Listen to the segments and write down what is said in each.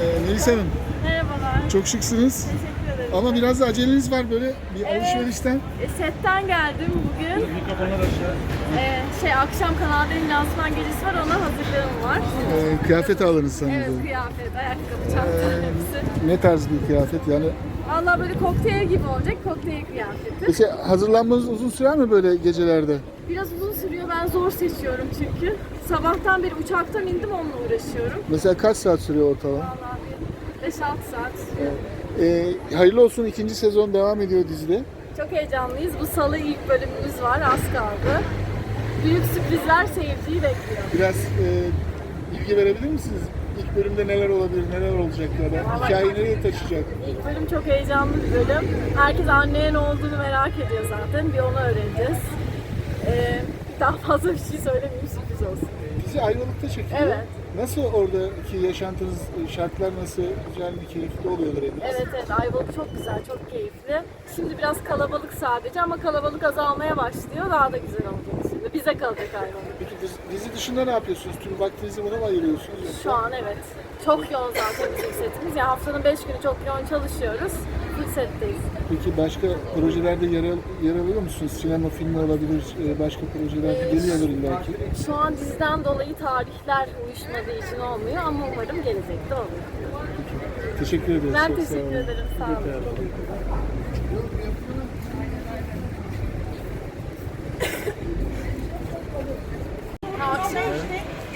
Ee, Melis Hanım, Merhabalar. çok şıksınız. Teşekkür ederim. Ama biraz da aceleniz var böyle bir Evet. alışverişten. E, setten geldim bugün. E, şey akşam Kanal D'nin lansman gecesi var ona hazırlığım var. Ee, kıyafet aldınız Evet sanırım. kıyafet, ayakkabı, çanta hepsi. Ne tarz bir kıyafet yani? Valla böyle kokteyl gibi olacak kokteyl kıyafeti. Peki hazırlanmanız uzun sürer mi böyle gecelerde? Biraz uzun sürüyor ben zor seçiyorum çünkü. Sabahtan beri uçaktan indim onunla uğraşıyorum. Mesela kaç saat sürüyor ortalama? Valla bir 5-6 saat sürüyor. Ee, hayırlı olsun ikinci sezon devam ediyor dizide. Çok heyecanlıyız. Bu salı ilk bölümümüz var az kaldı. Büyük sürprizler seyirciyi bekliyor. Biraz e, bilgi verebilir misiniz? İlk bölümde neler olabilir, neler olacak ya da hikayeyi nereye taşıyacak? İlk bölüm çok heyecanlı bir bölüm. Herkes anneye ne olduğunu merak ediyor zaten. Bir onu öğreneceğiz. Ee, daha fazla bir şey söylemeyeyim sürpriz olsun. Dizi Ayvalık'ta çekiliyor. Evet. Nasıl oradaki yaşantınız, şartlar nasıl? Güzel bir keyifli oluyordur eminim. Evet evet Ayvalık çok güzel, çok keyifli. Şimdi biraz kalabalık sadece ama kalabalık azalmaya başlıyor. Daha da güzel olacak şimdi. Bize kalacak Ayvalık. Peki dizi, dizi dışında ne yapıyorsunuz? Tüm vaktinizi buna mı ayırıyorsunuz? yoksa? Şu an evet. Çok yoğun zaten bizim setimiz. Yani haftanın 5 günü çok yoğun çalışıyoruz. Full setteyiz. Peki başka projelerde yer, al- yer alıyor musunuz? Sinema filmi olabilir, e, başka projeler Ee, geliyordur illaki. Şu an diziden dolayı tarihler uyuşmadığı için olmuyor ama umarım gelecekte olur. Teşekkür ederiz. Ben çok sağ teşekkür olun. ederim. Sağ olun.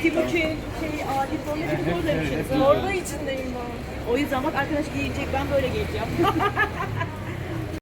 Timuçin, şey, Adil falan hepimiz oradaymışız. orada içindeyim ben. O yüzden bak arkadaş giyecek, ben böyle geleceğim.